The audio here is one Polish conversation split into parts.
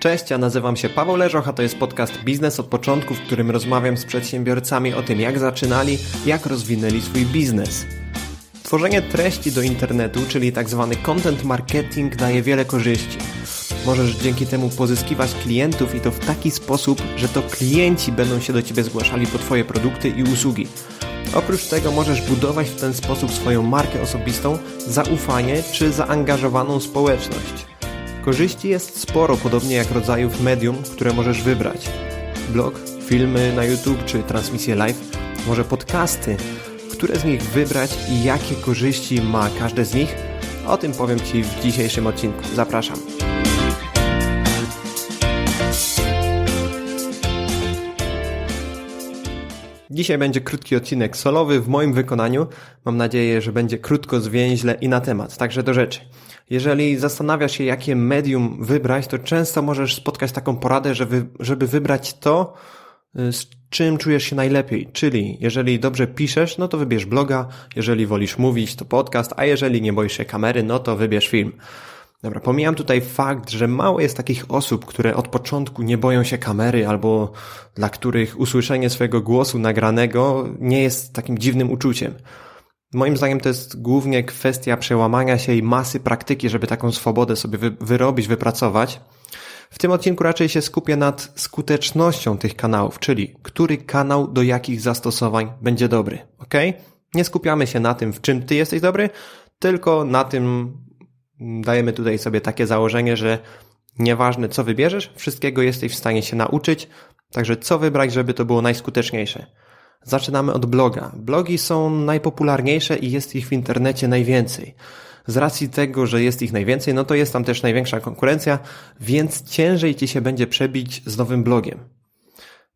Cześć, ja nazywam się Paweł Leżoch, a to jest podcast Biznes od początku, w którym rozmawiam z przedsiębiorcami o tym, jak zaczynali, jak rozwinęli swój biznes. Tworzenie treści do internetu, czyli tak zwany content marketing, daje wiele korzyści. Możesz dzięki temu pozyskiwać klientów i to w taki sposób, że to klienci będą się do Ciebie zgłaszali po Twoje produkty i usługi. Oprócz tego możesz budować w ten sposób swoją markę osobistą, zaufanie czy zaangażowaną społeczność. Korzyści jest sporo, podobnie jak rodzajów medium, które możesz wybrać. Blog, filmy na YouTube czy transmisje live, może podcasty. Które z nich wybrać i jakie korzyści ma każde z nich? O tym powiem Ci w dzisiejszym odcinku. Zapraszam. Dzisiaj będzie krótki odcinek solowy w moim wykonaniu. Mam nadzieję, że będzie krótko, zwięźle i na temat. Także do rzeczy. Jeżeli zastanawiasz się, jakie medium wybrać, to często możesz spotkać taką poradę, żeby, żeby wybrać to, y, z czym czujesz się najlepiej. Czyli jeżeli dobrze piszesz, no to wybierz bloga, jeżeli wolisz mówić, to podcast, a jeżeli nie boisz się kamery, no to wybierz film. Dobra, pomijam tutaj fakt, że mało jest takich osób, które od początku nie boją się kamery albo dla których usłyszenie swojego głosu nagranego nie jest takim dziwnym uczuciem. Moim zdaniem to jest głównie kwestia przełamania się i masy praktyki, żeby taką swobodę sobie wy wyrobić, wypracować. W tym odcinku raczej się skupię nad skutecznością tych kanałów, czyli który kanał do jakich zastosowań będzie dobry, ok? Nie skupiamy się na tym, w czym ty jesteś dobry, tylko na tym dajemy tutaj sobie takie założenie, że nieważne co wybierzesz, wszystkiego jesteś w stanie się nauczyć, także co wybrać, żeby to było najskuteczniejsze. Zaczynamy od bloga. Blogi są najpopularniejsze i jest ich w internecie najwięcej. Z racji tego, że jest ich najwięcej, no to jest tam też największa konkurencja, więc ciężej ci się będzie przebić z nowym blogiem.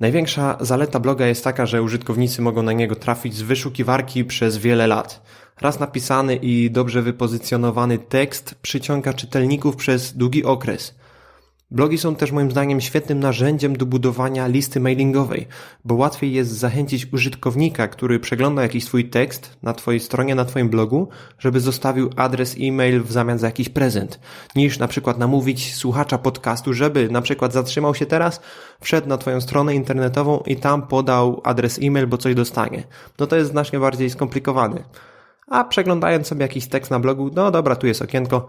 Największa zaleta bloga jest taka, że użytkownicy mogą na niego trafić z wyszukiwarki przez wiele lat. Raz napisany i dobrze wypozycjonowany tekst przyciąga czytelników przez długi okres. Blogi są też moim zdaniem świetnym narzędziem do budowania listy mailingowej, bo łatwiej jest zachęcić użytkownika, który przegląda jakiś swój tekst na Twojej stronie, na Twoim blogu, żeby zostawił adres e-mail w zamian za jakiś prezent, niż na przykład namówić słuchacza podcastu, żeby na przykład zatrzymał się teraz, wszedł na Twoją stronę internetową i tam podał adres e-mail, bo coś dostanie. No to jest znacznie bardziej skomplikowane. A przeglądając sobie jakiś tekst na blogu, no dobra, tu jest okienko,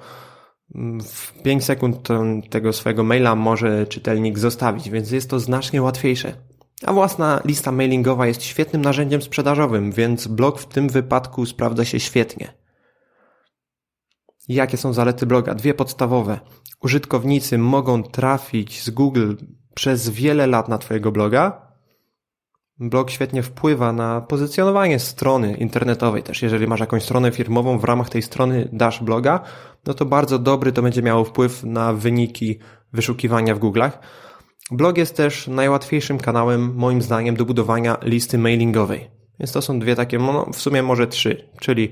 w 5 sekund tego swojego maila może czytelnik zostawić, więc jest to znacznie łatwiejsze. A własna lista mailingowa jest świetnym narzędziem sprzedażowym, więc blog w tym wypadku sprawdza się świetnie. Jakie są zalety bloga? Dwie podstawowe. Użytkownicy mogą trafić z Google przez wiele lat na Twojego bloga, Blog świetnie wpływa na pozycjonowanie strony internetowej też. Jeżeli masz jakąś stronę firmową, w ramach tej strony dasz bloga, no to bardzo dobry to będzie miało wpływ na wyniki wyszukiwania w Google'ach. Blog jest też najłatwiejszym kanałem, moim zdaniem, do budowania listy mailingowej. Więc to są dwie takie, no w sumie może trzy, czyli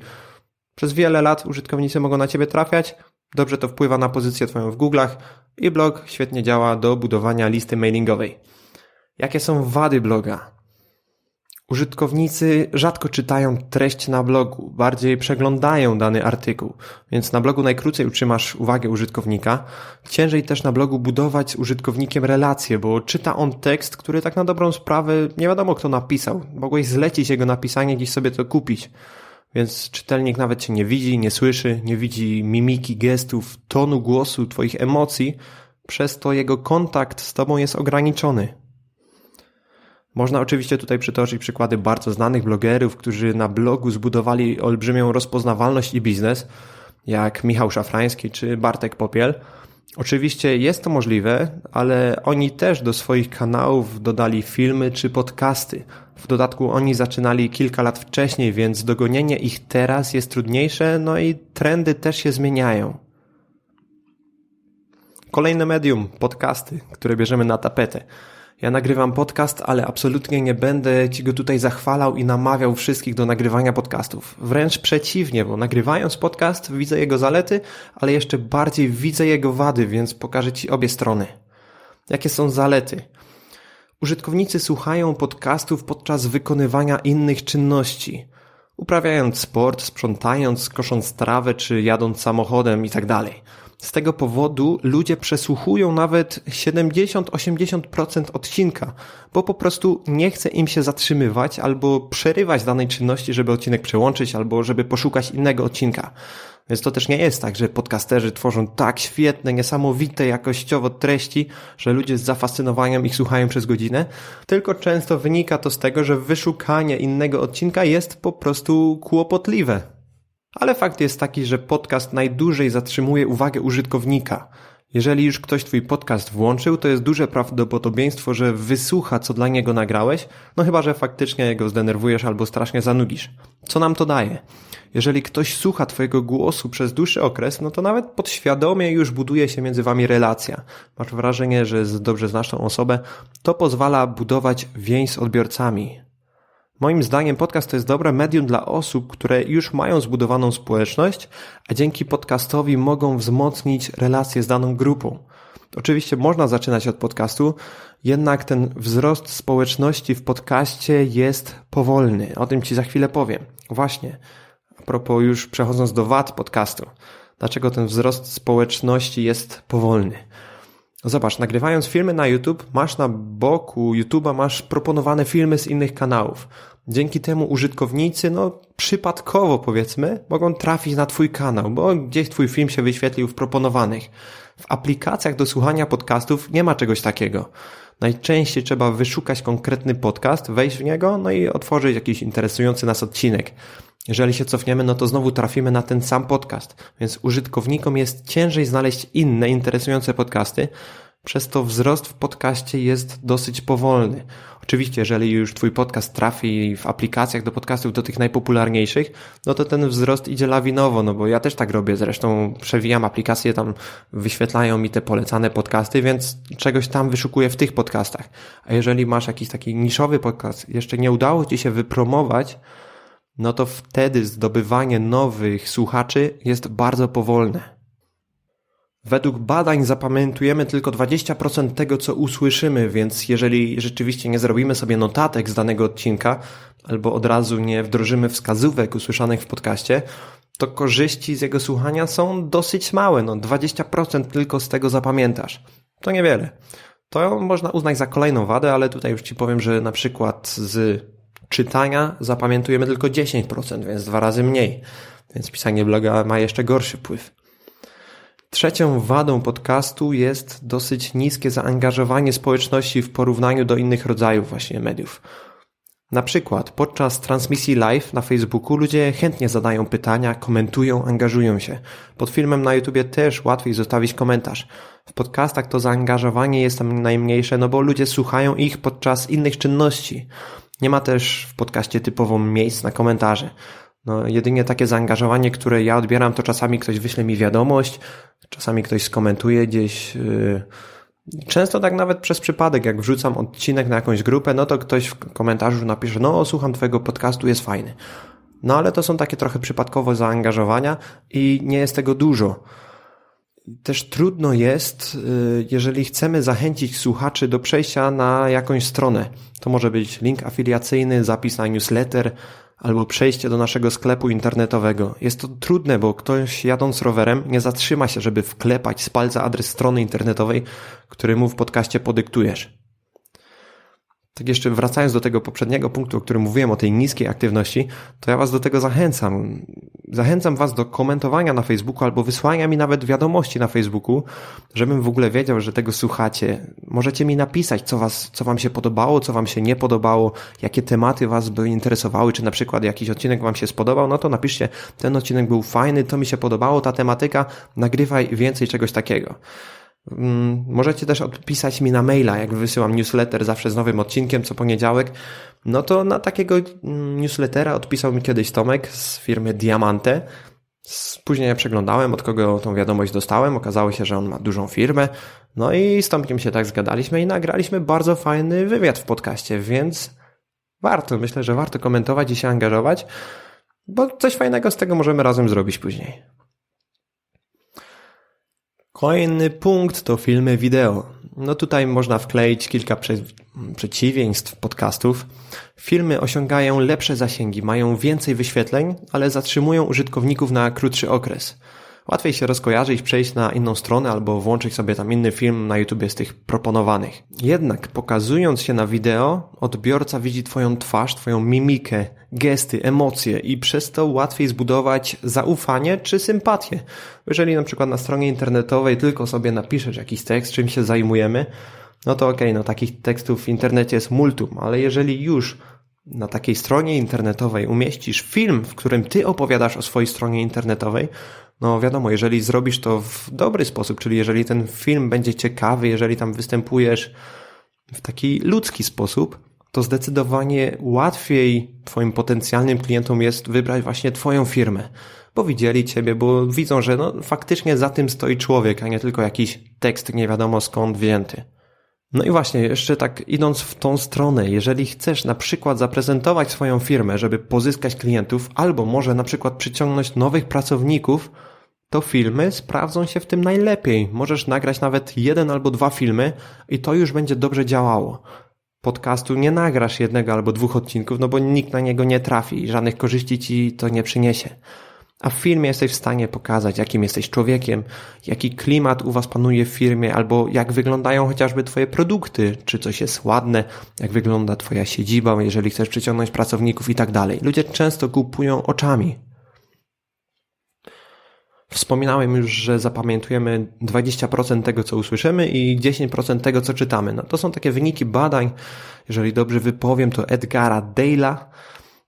przez wiele lat użytkownicy mogą na Ciebie trafiać, dobrze to wpływa na pozycję Twoją w Google'ach i blog świetnie działa do budowania listy mailingowej. Jakie są wady bloga? Użytkownicy rzadko czytają treść na blogu, bardziej przeglądają dany artykuł, więc na blogu najkrócej utrzymasz uwagę użytkownika. Ciężej też na blogu budować z użytkownikiem relacje, bo czyta on tekst, który tak na dobrą sprawę nie wiadomo kto napisał. Mogłeś zlecić jego napisanie, gdzieś sobie to kupić. Więc czytelnik nawet cię nie widzi, nie słyszy, nie widzi mimiki, gestów, tonu głosu, twoich emocji, przez to jego kontakt z tobą jest ograniczony. Można oczywiście tutaj przytoczyć przykłady bardzo znanych blogerów, którzy na blogu zbudowali olbrzymią rozpoznawalność i biznes, jak Michał Szafrański czy Bartek Popiel. Oczywiście jest to możliwe, ale oni też do swoich kanałów dodali filmy czy podcasty. W dodatku oni zaczynali kilka lat wcześniej, więc dogonienie ich teraz jest trudniejsze, no i trendy też się zmieniają. Kolejne medium, podcasty, które bierzemy na tapetę. Ja nagrywam podcast, ale absolutnie nie będę ci go tutaj zachwalał i namawiał wszystkich do nagrywania podcastów. Wręcz przeciwnie, bo nagrywając podcast widzę jego zalety, ale jeszcze bardziej widzę jego wady, więc pokażę ci obie strony. Jakie są zalety? Użytkownicy słuchają podcastów podczas wykonywania innych czynności. Uprawiając sport, sprzątając, kosząc trawę czy jadąc samochodem itd. Z tego powodu ludzie przesłuchują nawet 70-80% odcinka, bo po prostu nie chce im się zatrzymywać albo przerywać danej czynności, żeby odcinek przełączyć albo żeby poszukać innego odcinka. Więc to też nie jest tak, że podcasterzy tworzą tak świetne, niesamowite jakościowo treści, że ludzie z zafascynowaniem ich słuchają przez godzinę, tylko często wynika to z tego, że wyszukanie innego odcinka jest po prostu kłopotliwe. Ale fakt jest taki, że podcast najdłużej zatrzymuje uwagę użytkownika. Jeżeli już ktoś twój podcast włączył, to jest duże prawdopodobieństwo, że wysłucha, co dla niego nagrałeś, no chyba, że faktycznie go zdenerwujesz albo strasznie zanudzisz. Co nam to daje? Jeżeli ktoś słucha twojego głosu przez dłuższy okres, no to nawet podświadomie już buduje się między wami relacja. Masz wrażenie, że dobrze znasz tą osobę. To pozwala budować więź z odbiorcami. Moim zdaniem podcast to jest dobre medium dla osób, które już mają zbudowaną społeczność, a dzięki podcastowi mogą wzmocnić relacje z daną grupą. Oczywiście można zaczynać od podcastu, jednak ten wzrost społeczności w podcaście jest powolny. O tym Ci za chwilę powiem. Właśnie, a propos już przechodząc do wad podcastu. Dlaczego ten wzrost społeczności jest powolny? Zobacz, nagrywając filmy na YouTube, masz na boku YouTube'a masz proponowane filmy z innych kanałów. Dzięki temu użytkownicy, no przypadkowo powiedzmy, mogą trafić na Twój kanał, bo gdzieś Twój film się wyświetlił w proponowanych. W aplikacjach do słuchania podcastów nie ma czegoś takiego. Najczęściej trzeba wyszukać konkretny podcast, wejść w niego, no i otworzyć jakiś interesujący nas odcinek. Jeżeli się cofniemy, no to znowu trafimy na ten sam podcast, więc użytkownikom jest ciężej znaleźć inne interesujące podcasty, przez to wzrost w podcaście jest dosyć powolny. Oczywiście, jeżeli już Twój podcast trafi w aplikacjach do podcastów do tych najpopularniejszych, no to ten wzrost idzie lawinowo, no bo ja też tak robię. Zresztą przewijam aplikacje, tam wyświetlają mi te polecane podcasty, więc czegoś tam wyszukuję w tych podcastach. A jeżeli masz jakiś taki niszowy podcast, jeszcze nie udało Ci się wypromować, no to wtedy zdobywanie nowych słuchaczy jest bardzo powolne. Według badań zapamiętujemy tylko 20% tego, co usłyszymy, więc jeżeli rzeczywiście nie zrobimy sobie notatek z danego odcinka, albo od razu nie wdrożymy wskazówek usłyszanych w podcaście, to korzyści z jego słuchania są dosyć małe. No 20% tylko z tego zapamiętasz. To niewiele. To można uznać za kolejną wadę, ale tutaj już Ci powiem, że na przykład z czytania zapamiętujemy tylko 10%, więc dwa razy mniej. Więc pisanie bloga ma jeszcze gorszy wpływ. Trzecią wadą podcastu jest dosyć niskie zaangażowanie społeczności w porównaniu do innych rodzajów właśnie mediów. Na przykład podczas transmisji live na Facebooku ludzie chętnie zadają pytania, komentują, angażują się. Pod filmem na YouTubie też łatwiej zostawić komentarz. W podcastach to zaangażowanie jest tam najmniejsze, no bo ludzie słuchają ich podczas innych czynności. Nie ma też w podcaście typowo miejsc na komentarze. No, jedynie takie zaangażowanie, które ja odbieram, to czasami ktoś wyśle mi wiadomość, czasami ktoś skomentuje gdzieś. Yy, często tak nawet przez przypadek, jak wrzucam odcinek na jakąś grupę, no to ktoś w komentarzu napisze, no słucham twojego podcastu, jest fajny. No ale to są takie trochę przypadkowe zaangażowania i nie jest tego dużo. Też trudno jest, yy, jeżeli chcemy zachęcić słuchaczy do przejścia na jakąś stronę. To może być link afiliacyjny, zapis na newsletter, albo przejście do naszego sklepu internetowego. Jest to trudne, bo ktoś jadąc rowerem nie zatrzyma się, żeby wklepać z palca adres strony internetowej, który mu w podcaście podyktujesz. Tak jeszcze wracając do tego poprzedniego punktu, o którym mówiłem, o tej niskiej aktywności, to ja Was do tego zachęcam. Zachęcam Was do komentowania na Facebooku albo wysłania mi nawet wiadomości na Facebooku, żebym w ogóle wiedział, że tego słuchacie. Możecie mi napisać, co, was, co Wam się podobało, co Wam się nie podobało, jakie tematy Was by interesowały, czy na przykład jakiś odcinek Wam się spodobał, no to napiszcie, ten odcinek był fajny, to mi się podobało, ta tematyka, nagrywaj więcej czegoś takiego. Mm, możecie też odpisać mi na maila, jak wysyłam newsletter zawsze z nowym odcinkiem co poniedziałek. No to na takiego mm, newslettera odpisał mi kiedyś Tomek z firmy Diamante. Później przeglądałem, od kogo tą wiadomość dostałem. Okazało się, że on ma dużą firmę. No i z Tomkiem się tak zgadaliśmy i nagraliśmy bardzo fajny wywiad w podcaście, więc warto, myślę, że warto komentować i się angażować, bo coś fajnego z tego możemy razem zrobić później. Kolejny punkt to filmy wideo. No tutaj można wkleić kilka prze przeciwieństw podcastów. Filmy osiągają lepsze zasięgi, mają więcej wyświetleń, ale zatrzymują użytkowników na krótszy okres. Łatwiej się rozkojarzyć, przejść na inną stronę albo włączyć sobie tam inny film na YouTube z tych proponowanych. Jednak pokazując się na wideo, odbiorca widzi Twoją twarz, Twoją mimikę, gesty, emocje i przez to łatwiej zbudować zaufanie czy sympatię. Jeżeli na przykład na stronie internetowej tylko sobie napiszesz jakiś tekst, czym się zajmujemy, no to okej, okay, no takich tekstów w internecie jest multum, ale jeżeli już na takiej stronie internetowej umieścisz film, w którym ty opowiadasz o swojej stronie internetowej, no wiadomo, jeżeli zrobisz to w dobry sposób, czyli jeżeli ten film będzie ciekawy, jeżeli tam występujesz w taki ludzki sposób, to zdecydowanie łatwiej Twoim potencjalnym klientom jest wybrać właśnie Twoją firmę, bo widzieli Ciebie, bo widzą, że no, faktycznie za tym stoi człowiek, a nie tylko jakiś tekst nie wiadomo skąd wzięty. No i właśnie, jeszcze tak idąc w tą stronę, jeżeli chcesz na przykład zaprezentować swoją firmę, żeby pozyskać klientów, albo może na przykład przyciągnąć nowych pracowników, to filmy sprawdzą się w tym najlepiej. Możesz nagrać nawet jeden albo dwa filmy i to już będzie dobrze działało. Podcastu nie nagrasz jednego albo dwóch odcinków, no bo nikt na niego nie trafi i żadnych korzyści ci to nie przyniesie. A w filmie jesteś w stanie pokazać, jakim jesteś człowiekiem, jaki klimat u was panuje w firmie, albo jak wyglądają chociażby twoje produkty, czy coś jest ładne, jak wygląda twoja siedziba, jeżeli chcesz przyciągnąć pracowników i tak dalej. Ludzie często kupują oczami. Wspominałem już, że zapamiętujemy 20% tego, co usłyszymy i 10% tego, co czytamy. No, to są takie wyniki badań, jeżeli dobrze wypowiem, to Edgara Dale'a,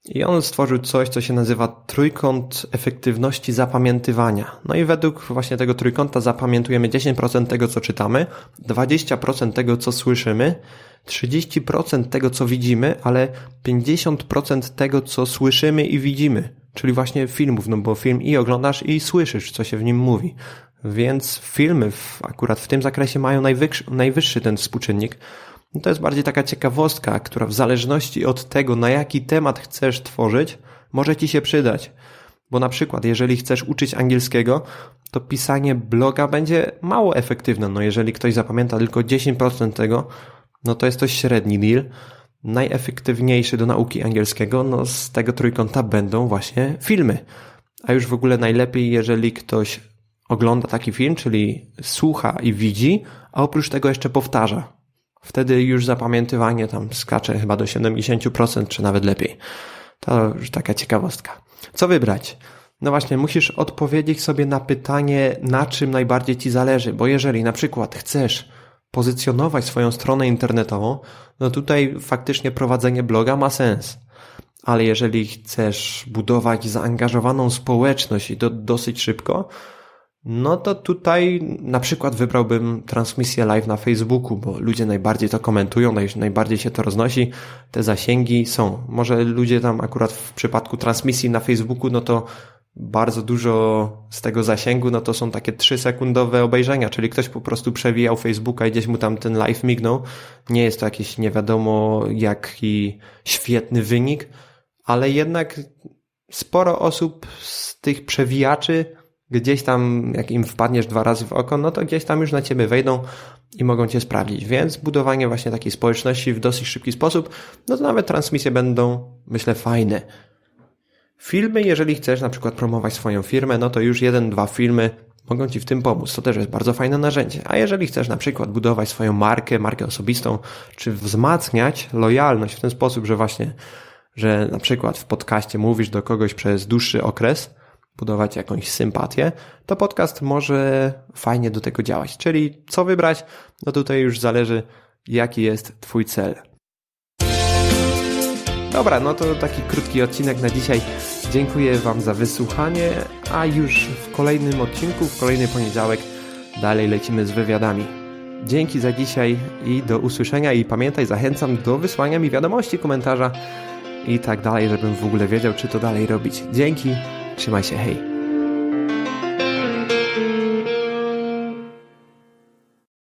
i on stworzył coś, co się nazywa trójkąt efektywności zapamiętywania. No i według właśnie tego trójkąta zapamiętujemy 10% tego, co czytamy, 20% tego, co słyszymy, 30% tego, co widzimy, ale 50% tego, co słyszymy i widzimy. Czyli właśnie filmów, no bo film i oglądasz i słyszysz, co się w nim mówi. Więc filmy w, akurat w tym zakresie mają najwyższy, najwyższy ten współczynnik. No to jest bardziej taka ciekawostka, która w zależności od tego, na jaki temat chcesz tworzyć, może ci się przydać. Bo na przykład, jeżeli chcesz uczyć angielskiego, to pisanie bloga będzie mało efektywne. No jeżeli ktoś zapamięta tylko 10% tego, no to jest to średni deal. Najefektywniejszy do nauki angielskiego, no z tego trójkąta będą właśnie filmy. A już w ogóle najlepiej, jeżeli ktoś ogląda taki film, czyli słucha i widzi, a oprócz tego jeszcze powtarza. Wtedy już zapamiętywanie tam skacze chyba do 70% czy nawet lepiej. To już taka ciekawostka. Co wybrać? No właśnie, musisz odpowiedzieć sobie na pytanie, na czym najbardziej ci zależy, bo jeżeli na przykład chcesz pozycjonować swoją stronę internetową, no tutaj faktycznie prowadzenie bloga ma sens. Ale jeżeli chcesz budować zaangażowaną społeczność i to dosyć szybko, no to tutaj na przykład wybrałbym transmisję live na Facebooku, bo ludzie najbardziej to komentują, najbardziej się to roznosi, te zasięgi są. Może ludzie tam akurat w przypadku transmisji na Facebooku, no to bardzo dużo z tego zasięgu, no to są takie 3-sekundowe obejrzenia, czyli ktoś po prostu przewijał Facebooka i gdzieś mu tam ten live mignął. Nie jest to jakiś nie wiadomo jaki świetny wynik, ale jednak sporo osób z tych przewijaczy gdzieś tam, jak im wpadniesz dwa razy w oko, no to gdzieś tam już na ciebie wejdą i mogą cię sprawdzić. Więc budowanie właśnie takiej społeczności w dosyć szybki sposób, no to nawet transmisje będą, myślę, fajne. Filmy, jeżeli chcesz na przykład promować swoją firmę, no to już jeden, dwa filmy mogą Ci w tym pomóc. To też jest bardzo fajne narzędzie. A jeżeli chcesz na przykład budować swoją markę, markę osobistą, czy wzmacniać lojalność w ten sposób, że właśnie, że na przykład w podcaście mówisz do kogoś przez dłuższy okres, budować jakąś sympatię, to podcast może fajnie do tego działać. Czyli co wybrać? No tutaj już zależy, jaki jest Twój cel. Dobra, no to taki krótki odcinek na dzisiaj. Dziękuję Wam za wysłuchanie, a już w kolejnym odcinku, w kolejny poniedziałek dalej lecimy z wywiadami. Dzięki za dzisiaj i do usłyszenia i pamiętaj, zachęcam do wysłania mi wiadomości, komentarza i tak dalej, żebym w ogóle wiedział, czy to dalej robić. Dzięki. Trzymaj się, hej.